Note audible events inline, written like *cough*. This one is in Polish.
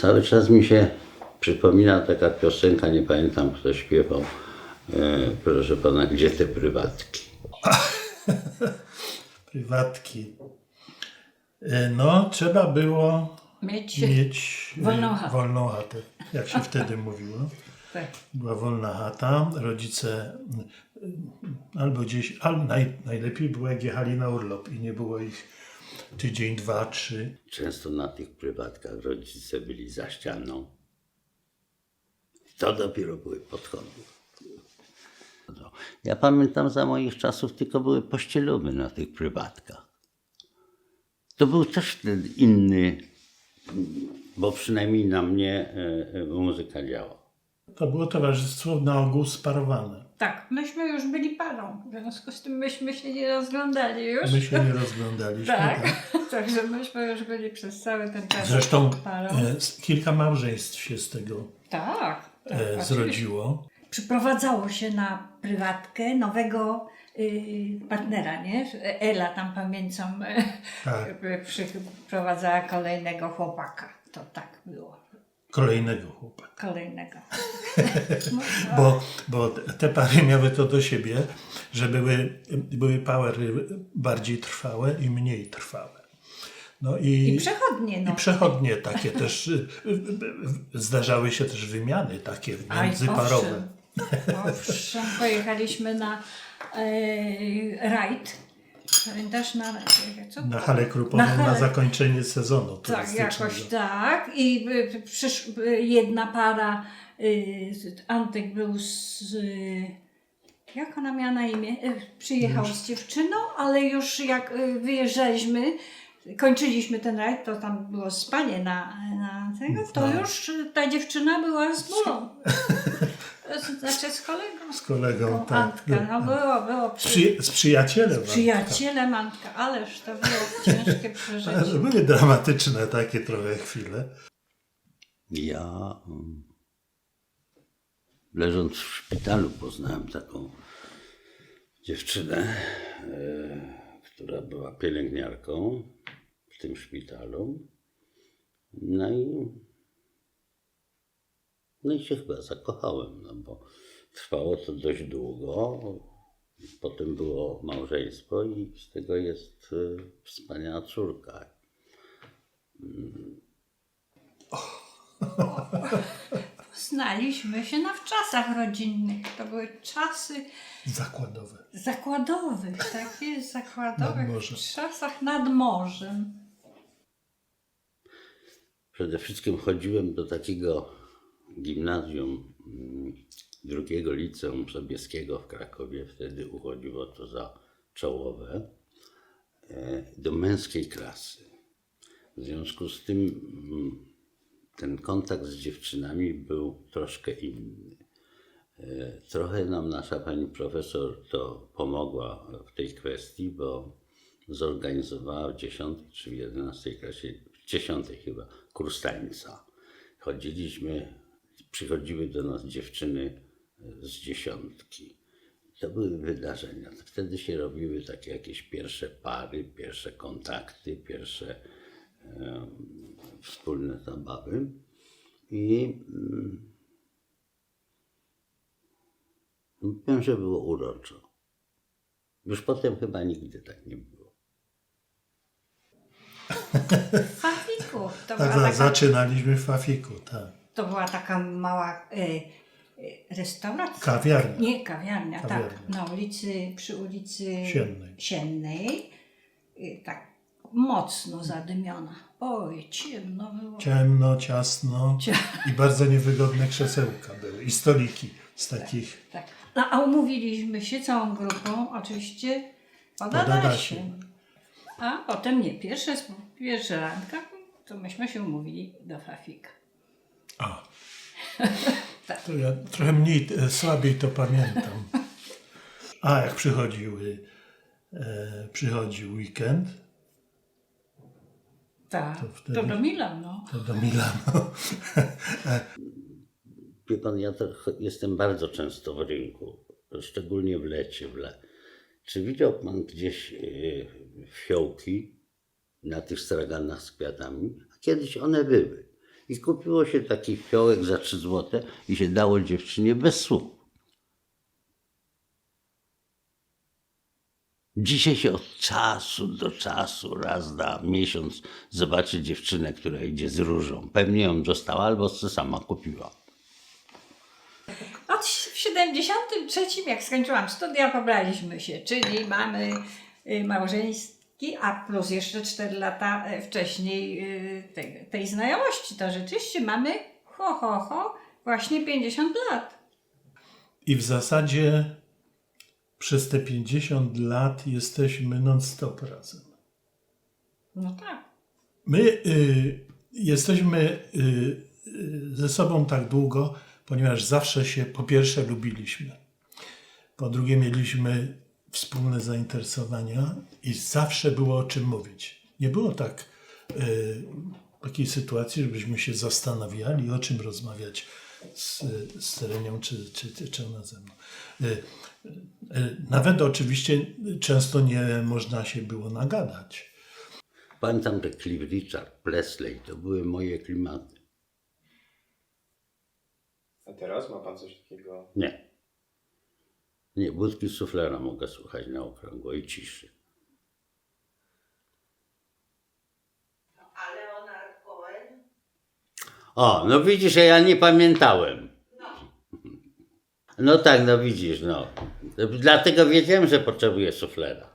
Cały czas mi się przypomina taka piosenka, nie pamiętam kto śpiewał. E, proszę pana, gdzie te prywatki? *laughs* Prywatki. E, No, trzeba było Mieć. mieć e, Wolną chatę. wolną chatę, jak się wtedy mówiło. *laughs* Tak. Była wolna chata, rodzice mm, albo gdzieś, albo naj, najlepiej było jak jechali na urlop i nie było ich tydzień, dwa, trzy. Często na tych prywatkach rodzice byli za ścianą. To dopiero były podchody. Ja pamiętam za moich czasów tylko były pościeluby na tych prywatkach. To był też wtedy inny, bo przynajmniej na mnie e, e, muzyka działa. To było towarzystwo na ogół sparowane. tak, myśmy już byli parą, w związku z tym myśmy się nie rozglądali już. My się nie rozglądaliśmy. tak, *laughs* także myśmy już byli przez cały ten czas Zresztą parą. e, kilka małżeństw się z tego tak, tak e, oczywiście. zrodziło. Przyprowadzało się na prywatkę nowego y, partnera, nie? Ela tam pamiętam e, Tak, *laughs* przyprowadzała kolejnego chłopaka. To tak było. Kolejnego chłopaka. Kolejnego. *laughs* Bo, bo te pary miały to do siebie, że były, były powery bardziej trwałe i mniej trwałe. No i, I przechodnie, no. i przechodnie takie też. Zdarzały się też wymiany takie międzyparowe. Owszem, pojechaliśmy na e, rajd. Na... Co? Na halę krupową Na na, zakończenie sezonu Tak, jakoś tak. I y, przysz, y, jedna para, y, Antek był z... Jak ona miała na imię? Przyjechał z dziewczyną, ale już jak wyjeżdżaliśmy, kończyliśmy ten rajd, to tam było spanie na, na tego, to Tak. już ta dziewczyna była z mulą. *laughs* *laughs* To Znaczy z kolegą. Z kolegą, No, tak. Antka, no było, było. Przy, Przy, z przyjacielem. przyjacielem Antka, ależ to było *laughs* ciężkie przeżycie. Były dramatyczne takie trochę chwile. Ja, mm, leżąc w szpitalu, poznałem taką dziewczynę, e, która była pielęgniarką w tym szpitalu. No i, no i się chyba zakochałem, no bo trwało to dość długo. Potem było małżeństwo i z tego jest e, wspaniała córka. Znaliśmy się na wczasach rodzinnych. To były czasy Zakładowe. zakładowych, takie zakładowych Nad morzem. w czasach nad morzem. Przede wszystkim chodziłem do takiego gimnazjum mm, drugiego liceum Sobieskiego w Krakowie, wtedy uchodziło to za czołowe, e, do męskiej klasy. W związku z tym mm, ten kontakt z dziewczynami był troszkę inny. E, Trochę nam nasza pani profesor to pomogła w tej kwestii, bo zorganizowała w 10 czy w 11 klasie, w 10 chyba, kurs tańca. Chodziliśmy, przychodziły do nas dziewczyny e, z dziesiątki. To były wydarzenia. Wtedy się robiły takie jakieś pierwsze pary, pierwsze kontakty, pierwsze wspólne zabawy. I mm, Wiem, że było uroczo. Już potem chyba nigdy tak nie było. W Fafiku to Tak, była, taka, zaczynaliśmy w Fafiku, tak. To była taka mała e, e, restauracja. Kawiarnia. Nie, kawiarnia, Kawiarnia. tak. Na ulicy, przy ulicy Siennej. Siennej. E, tak mocno zadymiona. Oj, ciemno było. Ciemno, ciasno i bardzo niewygodne krzesełka były. I stoliki z takich Tak. No, a umówiliśmy się całą grupą, oczywiście Adasiem. Adasiem. A potem nie, pierwsze, pierwsze randka, to myśmy się umówili do Fafika. A. *laughs* Tak. To ja trochę mniej, e, słabiej to pamiętam. A jak przychodziły, e, przychodził weekend, Tak, To to, wtedy- do Milan, no. to do Milano. *laughs* Wie pan, ja jestem bardzo często w rynku, szczególnie w lecie. W le... Czy widział pan gdzieś yy, fiołki na tych straganach z kwiatami? A kiedyś one były. I kupiło się taki fiołek za 3 złote i się dało dziewczynie bez słów. Dzisiaj się od czasu do czasu, raz na miesiąc, zobaczy dziewczynę, która idzie z różą. Pewnie ją dostała albo sama kupiła. Od w 73, jak skończyłam studia, pobraliśmy się, czyli mamy y, małżeński, a plus jeszcze 4 lata y, wcześniej y, tej, tej znajomości. To rzeczywiście mamy ho, ho, ho, właśnie 50 lat. I w zasadzie przez te 50 lat jesteśmy non-stop razem. No tak. My y, jesteśmy y, y, ze sobą tak długo, ponieważ zawsze się po pierwsze lubiliśmy, po drugie mieliśmy wspólne zainteresowania i zawsze było o czym mówić. Nie było tak y, takiej sytuacji, żebyśmy się zastanawiali, o czym rozmawiać z, z Terenią czy, czy, czy, czy ona ze mną. Y, y, Nawet oczywiście często nie można się było nagadać. Pamiętam te Cliff Richard, Presley, to były moje klimaty. A teraz ma pan coś takiego? Nie. Nie, budki suflera mogę słuchać na okrągło i ciszy. A Leonard Cohen? O, no widzisz, a ja nie pamiętałem. No tak, no widzisz, no. Dlatego wiedziałem, że potrzebuję suflera.